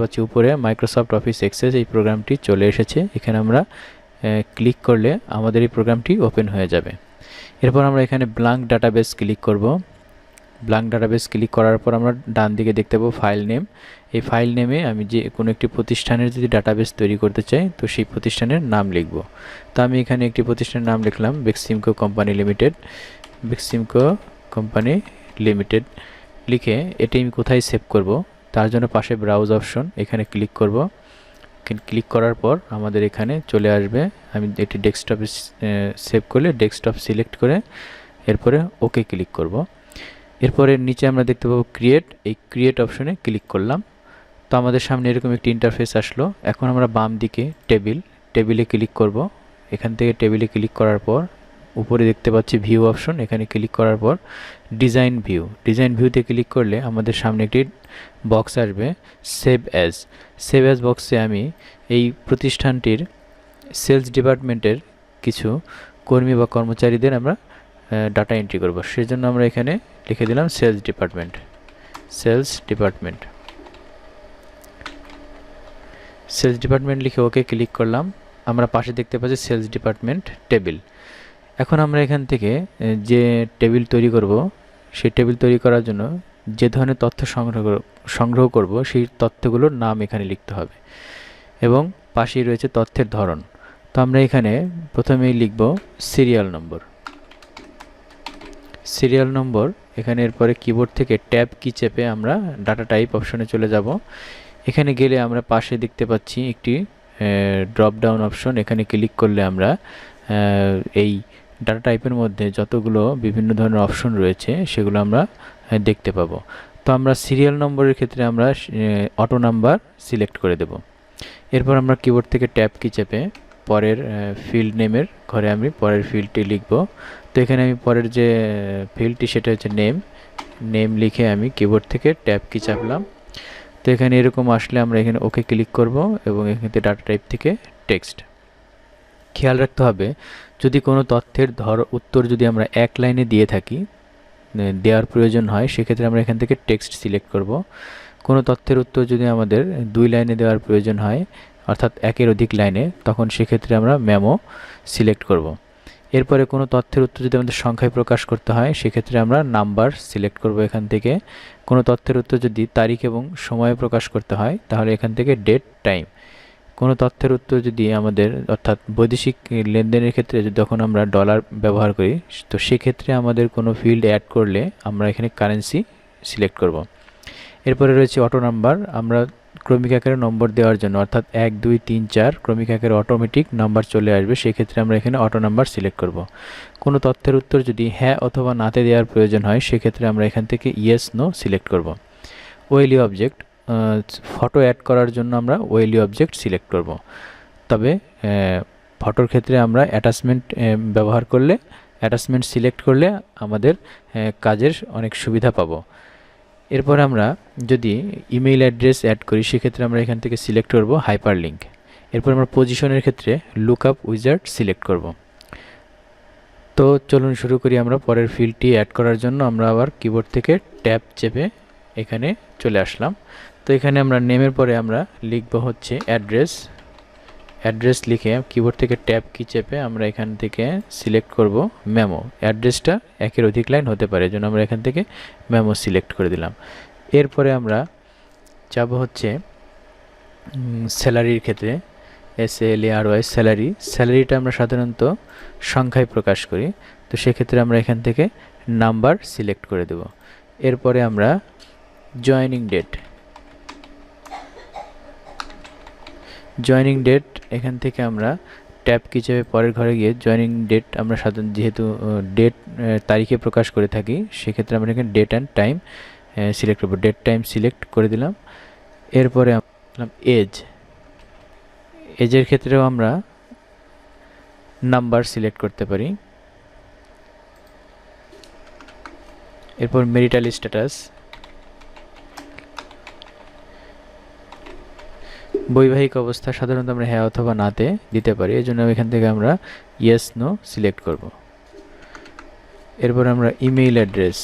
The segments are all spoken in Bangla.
পাচ্ছি উপরে মাইক্রোসফট অফিস এক্সেস এই প্রোগ্রামটি চলে এসেছে। এখানে আমরা ক্লিক করলে আমাদের এই প্রোগ্রামটি ওপেন হয়ে যাবে। এরপর আমরা এখানে ব্লাঙ্ক ডাটাবেস ক্লিক করব। ব্লাঙ্ক ডাটাবেস ক্লিক করার পর আমরা ডান দিকে দেখতে পাবো ফাইল নেম এই ফাইল নেমে আমি যে কোনো একটি প্রতিষ্ঠানের যদি ডাটাবেস তৈরি করতে চাই, তো সেই প্রতিষ্ঠানের নাম লিখব। তো আমি এখানে একটি প্রতিষ্ঠানের নাম লিখলাম Beximco company limited Beximco company limited লিখে এটি আমি কোথায় সেভ করব? তার জন্য পাশে ব্রাউজ অপশন এখানে ক্লিক করব। ক্লিক করার পর আমাদের এখানে চলে আসবে। আমি এটি ডেস্কটপে সেভ করলে ডেস্কটপ সিলেক্ট করে এরপরে ওকে ক্লিক করব। এরপরে নিচে আমরা দেখতে পাবো ক্রিয়েট এই ক্রিয়েট অপশনে ক্লিক করলাম। তো আমাদের সামনে এরকম একটি ইন্টারফেস আসলো। এখন আমরা বাম দিকে টেবিল টেবিলে ক্লিক করব। এখান থেকে টেবিলে ক্লিক করার পর উপরে দেখতে পাচ্ছি ভিউ অপশন এখানে ক্লিক করার পর ডিজাইন ভিউ ডিজাইন ভিউতে ক্লিক করলে আমাদের সামনে একটি বক্স আসবে সেভ অ্যাজ সেভ অ্যাজ বক্সে আমি এই প্রতিষ্ঠানটির সেলস ডিপার্টমেন্টের কিছু কর্মী বা কর্মচারীদের আমরা ডাটা এন্ট্রি করব। সেজন্য আমরা এখানে লিখে দিলাম sales department sales department sales department লিখে ওকে ক্লিক করলাম। আমরা পাশে দেখতে পাচ্ছি সেলস ডিপার্টমেন্ট টেবিল এখন আমরা এখান থেকে যে টেবিল তৈরি করব, সেই টেবিল তৈরি করার জন্য যে ধরনের তথ্য সংগ্রহ সংগ্রহ করব, সেই তথ্যগুলোর নাম এখানে লিখতে হবে। এবং পাশেই রয়েছে তথ্যের ধরন। তো আমরা এখানে প্রথমেই লিখব সিরিয়াল নম্বর। সিরিয়াল নম্বর, এখানে এরপরে কিবোর্ড থেকে ট্যাব কি চেপে আমরা ডাটা টাইপ অপশনে চলে যাব। এখানে গেলে আমরা পাশে দেখতে পাচ্ছি একটি ড্রপ ডাউন অপশন এখানে ক্লিক করলে আমরা এই ডাটা টাইপের মধ্যে যতগুলো বিভিন্ন ধরনের অপশন রয়েছে, সেগুলো আমরা দেখতে পাবো। তো আমরা সিরিয়াল নম্বরের ক্ষেত্রে আমরা অটো নাম্বার সিলেক্ট করে দেব। এরপর আমরা কিবোর্ড থেকে ট্যাব কি চেপে পরের ফিল্ড নেমের ঘরে আমি পরের ফিল্ডটি লিখব। তো এখানে আমি পরের যে ফিল্ডটি সেটা হচ্ছে নেম নেম লিখে আমি কিবোর্ড থেকে ট্যাব কি চাপলাম। তো এখানে এরকম আসলে আমরা এখানে ওকে ক্লিক করব এবং এখানে ডাটা টাইপ থেকে টেক্সট খেয়াল রাখতে হবে, যদি কোনো তথ্যের ধর, উত্তর যদি আমরা এক লাইনে দিয়ে থাকি দেওয়ার প্রয়োজন হয়, সেক্ষেত্রে আমরা এখান থেকে টেক্সট সিলেক্ট করব। কোনো তথ্যের উত্তর যদি আমাদের দুই লাইনে দেওয়ার প্রয়োজন হয়, অর্থাৎ একের অধিক লাইনে, তখন সেক্ষেত্রে আমরা ম্যামো সিলেক্ট করব। এরপরে কোনো তথ্যের উত্তর যদি আমাদের সংখ্যায় প্রকাশ করতে হয়, সেক্ষেত্রে আমরা নাম্বার সিলেক্ট করব এখান থেকে। কোনো তথ্যের উত্তর যদি তারিখ এবং সময়ে প্রকাশ করতে হয়, তাহলে এখান থেকে ডেট, টাইম। কোনো তথ্যের উত্তর যদি আমাদের, অর্থাৎ বৈদেশিক লেনদেনের ক্ষেত্রে যখন আমরা ডলার ব্যবহার করি, তো সেক্ষেত্রে আমাদের কোনো ফিল্ড অ্যাড করলে আমরা এখানে কারেন্সি সিলেক্ট করব। এরপরে রয়েছে অটো নাম্বার আমরা ক্রমিক আকারে নম্বর দেওয়ার জন্য, অর্থাৎ এক, দুই, তিন, চার ক্রমিক আকারে অটোমেটিক নাম্বার চলে আসবে, সেক্ষেত্রে আমরা এখানে অটো নাম্বার সিলেক্ট করব। কোনো তথ্যের উত্তর যদি হ্যাঁ অথবা নাতে দেওয়ার প্রয়োজন হয়, সেক্ষেত্রে আমরা এখান থেকে ইয়েস নো সিলেক্ট করব। ওয়েলি অবজেক্ট ফটো অ্যাড করার জন্য আমরা ওয়েলি অবজেক্ট সিলেক্ট করব। তবে ফটোর ক্ষেত্রে আমরা অ্যাটাচমেন্ট ব্যবহার করলে অ্যাটাচমেন্ট সিলেক্ট করলে আমাদের কাজের অনেক সুবিধা পাবো। এরপর আমরা যদি ইমেইল অ্যাড্রেস অ্যাড করি, সেক্ষেত্রে আমরা এখান থেকে সিলেক্ট করব হাইপার লিঙ্ক এরপর আমরা পজিশনের ক্ষেত্রে লুক আপ উইজার্ড সিলেক্ট করব। তো চলুন শুরু করি আমরা পরের ফিল্ডটি অ্যাড করার জন্য। আমরা আবার কিবোর্ড থেকে ট্যাব চেপে এখানে চলে আসলাম। তো এখানে আমরা নেমের পরে আমরা লিখব হচ্ছে অ্যাড্রেস। অ্যাড্রেস লিখে কিবোর্ড থেকে ট্যাব কি চেপে আমরা এখান থেকে সিলেক্ট করব মেমো অ্যাড্রেসটা একের অধিক লাইন হতে পারে জন্য আমরা এখান থেকে মেমো সিলেক্ট করে দিলাম। এরপরে আমরা যাব হচ্ছে স্যালারির ক্ষেত্রে S L A R Y salary. স্যালারিটা আমরা সাধারণত সংখ্যায় প্রকাশ করি, তো সেক্ষেত্রে আমরা এখান থেকে নাম্বার সিলেক্ট করে দেব। এরপরে আমরা জয়নিং ডেট জয়নিং ডেট এখান থেকে আমরা ট্যাব চেপে পরের ঘরে গিয়ে জয়নিং ডেট আমরা সাধারণ যেহেতু ডেট তারিখে প্রকাশ করে থাকি, সেক্ষেত্রে আমরা এখানে ডেট অ্যান্ড টাইম সিলেক্ট করব। ডেট টাইম সিলেক্ট করে দিলাম। এরপরে এজ এজের ক্ষেত্রেও আমরা নাম্বার সিলেক্ট করতে পারি। এরপর মেরিটাল স্ট্যাটাস বৈবাহিক অবস্থা সাধারণত আমরা হ্যাঁ অথবা নাতে দিতে পারি এই জন্য এখান থেকে আমরা ইয়েস নো সিলেক্ট করব। এরপর আমরা ইমেইল অ্যাড্রেস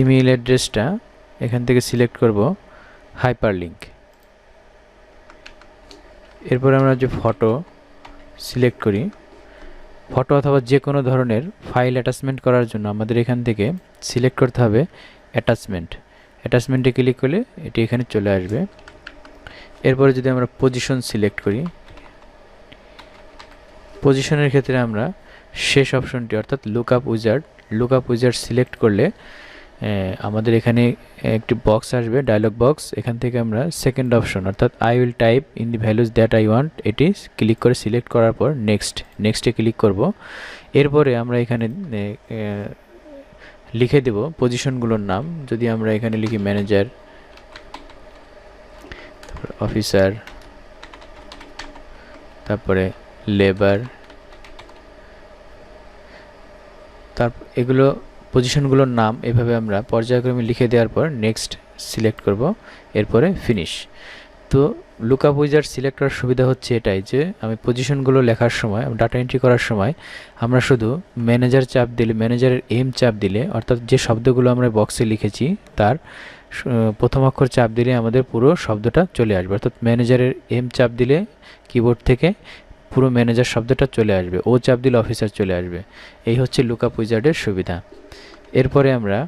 ইমেইল অ্যাড্রেসটা এখান থেকে সিলেক্ট করব হাইপার লিঙ্ক এরপর আমরা যে ফটো সিলেক্ট করি ফটো অথবা যে কোনো ধরনের ফাইল অ্যাটাচমেন্ট করার জন্য আমাদের এখান থেকে সিলেক্ট করতে হবে অ্যাটাচমেন্ট অ্যাটাচমেন্টে ক্লিক করলে এটি এখানে চলে আসবে। এরপরে যদি আমরা পজিশন সিলেক্ট করি পজিশনের ক্ষেত্রে আমরা শেষ অপশনটি অর্থাৎ lookup wizard lookup wizard select করলে আমাদের এখানে একটি বক্স আসবে ডায়লগ বক্স এখান থেকে আমরা সেকেন্ড অপশন অর্থাৎ I will type in the values that I want এটি ক্লিক করে সিলেক্ট করার পর নেক্সট নেক্সটে ক্লিক করব। এরপরে আমরা এখানে লিখে দেব পজিশনগুলোর নাম। যদি আমরা এখানে লিখি ম্যানেজার তারপর অফিসার তারপরে লেবার তারপর এগুলো পজিশনগুলোর নাম এভাবে আমরা পর্যায়ক্রমে লিখে দেওয়ার পর নেক্সট সিলেক্ট করব, এরপরে ফিনিশ তো লুকআপ উইজার্ড সিলেক্ট করার সুবিধা হচ্ছে এটাই যে, আমি পজিশনগুলো লেখার সময় ডাটা এন্ট্রি করার সময়, আমরা শুধু ম্যানেজার চাপ দিলে ম্যানেজারের এম চাপ দিলে, অর্থাৎ যে শব্দগুলো আমরা বক্সে লিখেছি, তার প্রথম অক্ষর চাপ দিলে আমাদের পুরো শব্দটা চলে আসবে। অর্থাৎ ম্যানেজারের এম চাপ দিলে কিবোর্ড থেকে পুরো ম্যানেজার শব্দটা চলে আসবে, ও চাপ দিলে অফিসার চলে আসবে। এই হচ্ছে লুকআপ উইজার্ডের সুবিধা। এরপরে আমরা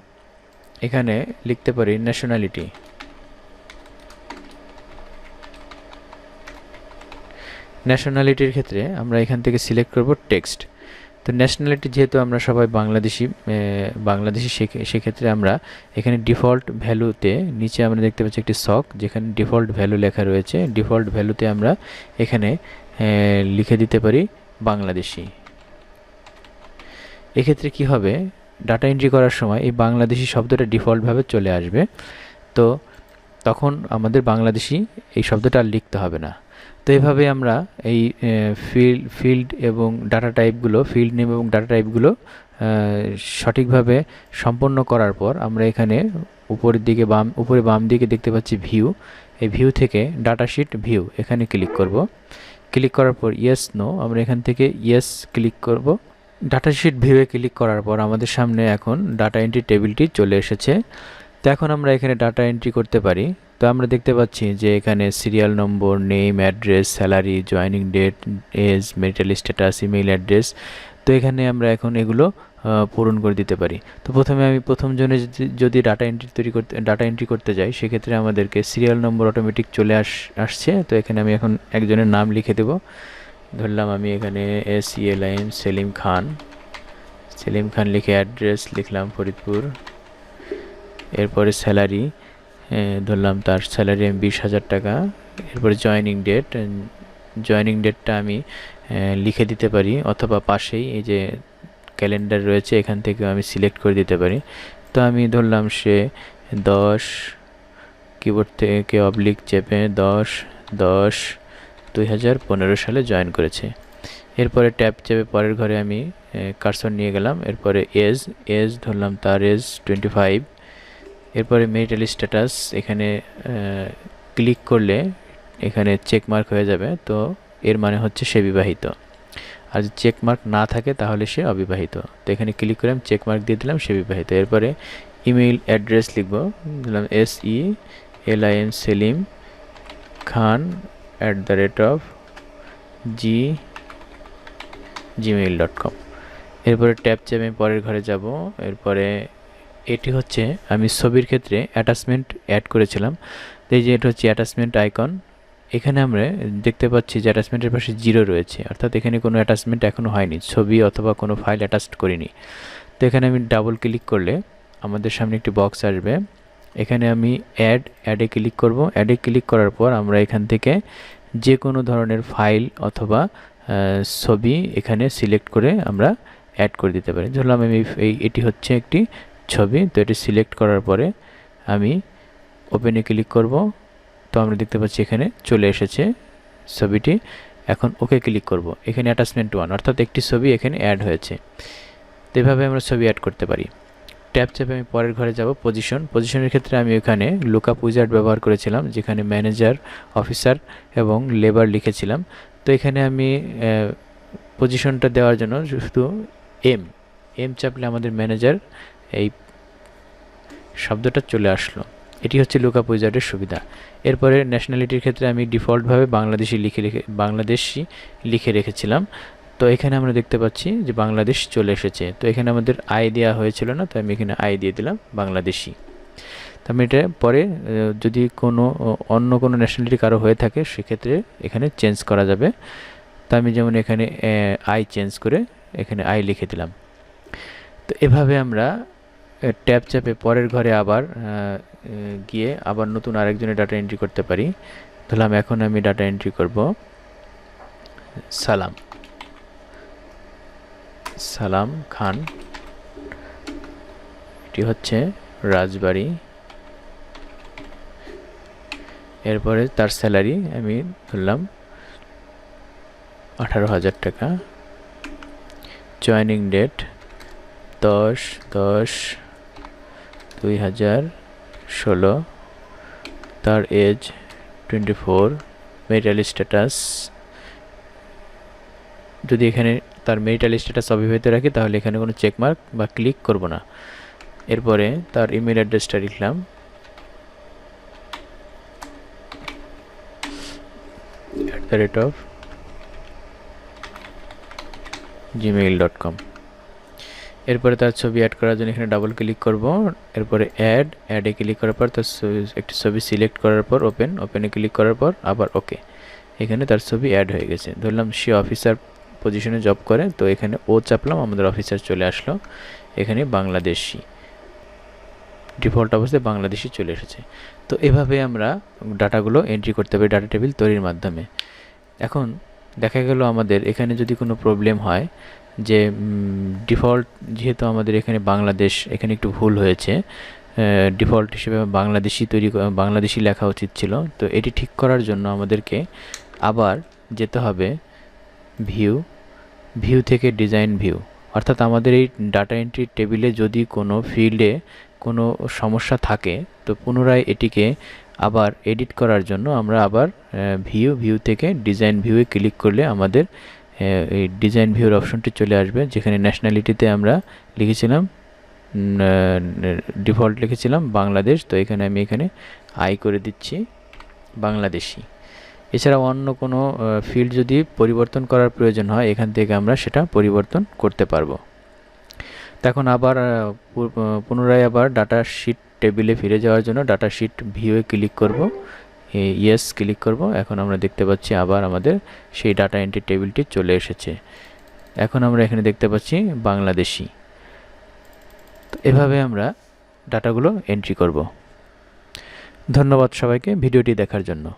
এখানে লিখতে পারি ন্যাশনালিটি ন্যাশনালিটির ক্ষেত্রে আমরা এখান থেকে সিলেক্ট করব টেক্সট তো ন্যাশনালিটি যেহেতু আমরা সবাই বাংলাদেশি বাংলাদেশি সেক্ষেত্রে আমরা এখানে ডিফল্ট ভ্যালুতে নিচে আমরা দেখতে পাচ্ছি একটি সক যেখানে ডিফল্ট ভ্যালু লেখা রয়েছে। ডিফল্ট ভ্যালুতে আমরা এখানে লিখে দিতে পারি বাংলাদেশি। এক্ষেত্রে কি হবে? ডাটা এন্ট্রি করার সময় এই বাংলাদেশি শব্দটা ডিফল্টভাবে চলে আসবে। তো তখন আমাদের বাংলাদেশি এই শব্দটা আর লিখতে হবে না। তো এইভাবে আমরা এই ফিল্ড ফিল্ড এবং ডাটা টাইপগুলো ফিল্ড নেম এবং ডাটা টাইপগুলো সঠিকভাবে সম্পন্ন করার পর আমরা এখানে উপরের দিকে বাম, উপরে বাম দিকে দেখতে পাচ্ছি ভিউ এই ভিউ থেকে ডাটা শিট ভিউ এখানে ক্লিক করব। ক্লিক করার পর ইয়েস নো আমরা এখান থেকে ইয়েস ক্লিক করব। ডাটা শিট ভিউয়ে ক্লিক করার পর আমাদের সামনে এখন ডাটা এন্ট্রি টেবিলটি চলে এসেছে। তো এখন আমরা এখানে ডাটা এন্ট্রি করতে পারি। তো আমরা দেখতে পাচ্ছি যে এখানে serial number name address salary joining date age marital status email address তো এখানে আমরা এখন এগুলো পূরণ করে দিতে পারি। তো প্রথমে আমি প্রথম জনে যদি ডাটা এন্ট্রি তৈরি করতে ডাটা এন্ট্রি করতে যাই, সেক্ষেত্রে আমাদেরকে সিরিয়াল নম্বর অটোমেটিক চলে আস, আসছে। তো এখানে আমি এখন একজনের নাম লিখে দেব। ধরলাম আমি এখানে এস এল আইন সেলিম খান। সেলিম খান লিখে অ্যাড্রেস লিখলাম ফরিদপুর। এরপরে স্যালারি ধরলাম তার স্যালারি আমি বিশ হাজার টাকা। এরপরে জয়নিং ডেট জয়নিং ডেটটা আমি লিখে দিতে পারি অথবা পাশেই এই যে ক্যালেন্ডার রয়েছে এখান থেকে আমি সিলেক্ট করে দিতে পারি। তো আমি ধরলাম সে দশ কিবোর্ড থেকে অবলিক চেপে দশ দশ, দুই হাজার পনেরো সালে জয়েন করেছে। এরপরে ট্যাপ চেপে পরের ঘরে আমি কারসর নিয়ে গেলাম। এরপরে এজ এজ ধরলাম তার এজ টোয়েন্টি ফাইভ এরপরে মেরিটাল স্ট্যাটাস এখানে ক্লিক করলে এখানে চেকমার্ক হয়ে যাবে। তো এর মানে হচ্ছে সে বিবাহিত। আর যদি চেক মার্ক না থাকে তাহলে সে অবিবাহিত। তো এখানে ক্লিক করে আমি চেক মার্ক দিয়ে দিলাম, সে বিবাহিত। এরপরে ইমেইল অ্যাড্রেস লিখব। দিলাম S E L I N Selim Khan at the rate of G Gmail dot com এরপরে ট্যাপ চেপে আমি পরের ঘরে যাব। এরপরে এটি হচ্ছে আমি ছবির ক্ষেত্রে অ্যাটাচমেন্ট অ্যাড করেছিলাম। এই যে এটা হচ্ছে অ্যাটাচমেন্ট আইকন এখানে আমরা দেখতে পাচ্ছি যে অ্যাটাচমেন্টের পাশে জিরো রয়েছে। অর্থাৎ এখানে কোনো অ্যাটাচমেন্ট এখনও হয়নি। ছবি অথবা কোনো ফাইল অ্যাটাচ করিনি। তো এখানে আমি ডাবল ক্লিক করলে আমাদের সামনে একটি বক্স আসবে। এখানে আমি অ্যাড অ্যাডে ক্লিক করব। অ্যাডে ক্লিক করার পর আমরা এখান থেকে যে কোনো ধরনের ফাইল অথবা ছবি এখানে সিলেক্ট করে আমরা অ্যাড করে দিতে পারি। ধরলাম আমি এই, এটি হচ্ছে একটি ছবি, তো এটি সিলেক্ট করার পরে আমি ওপেনে ক্লিক করব। তো আমরা দেখতে পাচ্ছি এখানে চলে এসেছে ছবিটি। এখন ওকে ক্লিক করব। এখানে অ্যাটাচমেন্ট ওয়ান অর্থাৎ একটি ছবি এখানে অ্যাড হয়েছে। তো এভাবে আমরা ছবি অ্যাড করতে পারি। ট্যাপ চেপে আমি পরের ঘরে যাব পজিশন পজিশনের ক্ষেত্রে আমি ওখানে লুকআপ উইজার্ড ব্যবহার করেছিলাম, যেখানে ম্যানেজার অফিসার এবং লেবার লিখেছিলাম। তো এখানে আমি পজিশনটা দেওয়ার জন্য শুধু এম এম চাপলে আমাদের ম্যানেজার এই শব্দটা চলে আসলো। এটি হচ্ছে লুকআপ উইজার্ডের সুবিধা। এরপরে ন্যাশনালিটির ক্ষেত্রে আমি ডিফল্টভাবে বাংলাদেশি লিখে রেখে, বাংলাদেশি লিখে রেখেছিলাম। তো এখানে আমরা দেখতে পাচ্ছি যে বাংলাদেশ চলে এসেছে। তো এখানে আমাদের আয় দেওয়া হয়েছিল না, তো আমি এখানে আয় দিয়ে দিলাম, বাংলাদেশি। তো আমি এটা পরে যদি কোনো অন্য কোনো ন্যাশনালিটি কারও হয়ে থাকে, সেক্ষেত্রে এখানে চেঞ্জ করা যাবে। তো আমি যেমন এখানে আই চেঞ্জ করে এখানে আই লিখে দিলাম। তো এভাবে আমরা ট্যাব চাপে পরের ঘরে আবার গিয়ে আবার নতুন আরেকজনের ডাটা এন্ট্রি করতে পারি। ধরলাম এখন আমি ডাটা এন্ট্রি করব। সালাম। সালাম খান। এটি হচ্ছে রাজবাড়ি। এরপরে তার স্যালারি আমি ধরলাম আঠারো হাজার টাকা। জয়নিং ডেট দশ দশ দুই হাজার ষোলো। তার age twenty four marital status যদি এখানে তার মেরিটাল স্ট্যাটাস অবিবাহিত রাখি, তাহলে এখানে কোনো চেকমার্ক বা ক্লিক করব না। এরপরে তার ইমেল অ্যাড্রেসটা লিখলাম। At the rate of Gmail dot com এরপরে তার ছবি অ্যাড করার জন্য এখানে ডাবল ক্লিক করব। এরপরে অ্যাড অ্যাডে ক্লিক করার পর তার একটি ছবি সিলেক্ট করার পর ওপেন ওপেনে ক্লিক করার পর আবার ওকে এখানে তার ছবি অ্যাড হয়ে গেছে। ধরলাম সে অফিসার পজিশনে জব করে, তো এখানে ও চাপলাম, আমাদের অফিসার চলে আসলো। এখানে বাংলাদেশি। ডিফল্ট অবস্থায় বাংলাদেশি চলে এসেছে। তো এভাবে আমরা ডাটাগুলো এন্ট্রি করতে পারি ডাটা টেবিল তৈরির মাধ্যমে। এখন দেখা গেল আমাদের এখানে যদি কোনো প্রবলেম হয় যে ডিফল্ট যেহেতু আমাদের এখানে বাংলাদেশ, এখানে একটু ভুল হয়েছে ডিফল্ট হিসেবে বাংলাদেশি তৈরি বাংলাদেশি লেখা উচিত ছিল। তো এটি ঠিক করার জন্য আমাদেরকে আবার যেতে হবে ভিউ ভিউ থেকে ডিজাইন ভিউ। অর্থাৎ আমাদের এই ডাটা এন্ট্রি টেবিলে যদি কোনো ফিল্ডে কোনো সমস্যা থাকে, তো পুনরায় এটিকে আবার এডিট করার জন্য আমরা আবার ভিউ ভিউ থেকে ডিজাইন ভিউয়ে ক্লিক করলে আমাদের এই ডিজাইন ভিউর অপশনটি চলে আসবে, যেখানে ন্যাশনালিটিতে আমরা লিখেছিলাম ডিফল্ট লিখেছিলাম বাংলাদেশ, তো এখানে আমি এখানে আই করে দিচ্ছি বাংলাদেশি। এছাড়া অন্য কোনো ফিল্ড যদি পরিবর্তন করার প্রয়োজন হয়, এখান থেকে আমরা সেটা পরিবর্তন করতে পারব। তখন আবার পুনরায় আবার ডাটা শিট টেবিলে ফিরে যাওয়ার জন্য ডাটা শিট ভিউয়ে ক্লিক করব। ইয়েস ক্লিক করব। এখন আমরা দেখতে পাচ্ছি আবার আমাদের সেই ডাটা এন্ট্রি টেবিলটি চলে এসেছে। এখন আমরা এখানে দেখতে পাচ্ছি বাংলাদেশি। তো এভাবে আমরা ডাটাগুলো এন্ট্রি করব। ধন্যবাদ সবাইকে ভিডিওটি দেখার জন্য।